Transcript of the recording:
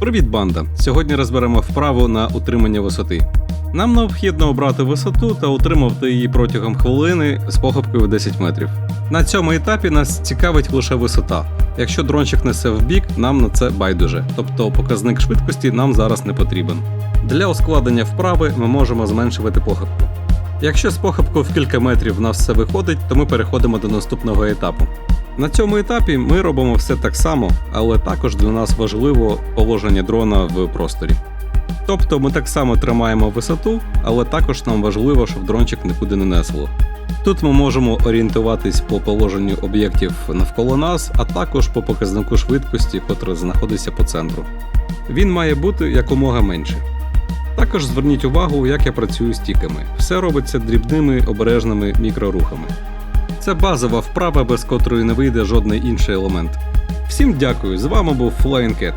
Привіт, банда! Сьогодні розберемо вправу на утримання висоти. Нам необхідно обрати висоту та утримувати її протягом хвилини з похибкою в 10 метрів. На цьому етапі нас цікавить лише висота. Якщо дрончик несе в бік, нам на це байдуже, тобто показник швидкості нам зараз не потрібен. Для ускладнення вправи ми можемо зменшувати похибку. Якщо з похибкою в кілька метрів в нас все виходить, то ми переходимо до наступного етапу. На цьому етапі ми робимо все так само, але також для нас важливо положення дрона в просторі. Тобто ми так само тримаємо висоту, але також нам важливо, щоб дрончик нікуди не несло. Тут ми можемо орієнтуватись по положенню об'єктів навколо нас, а також по показнику швидкості, котра знаходиться по центру. Він має бути якомога менше. Також зверніть увагу, як я працюю з тіками. Все робиться дрібними обережними мікрорухами. Це базова вправа, без котрої не вийде жодний інший елемент. Всім дякую, з вами був Flying Cat.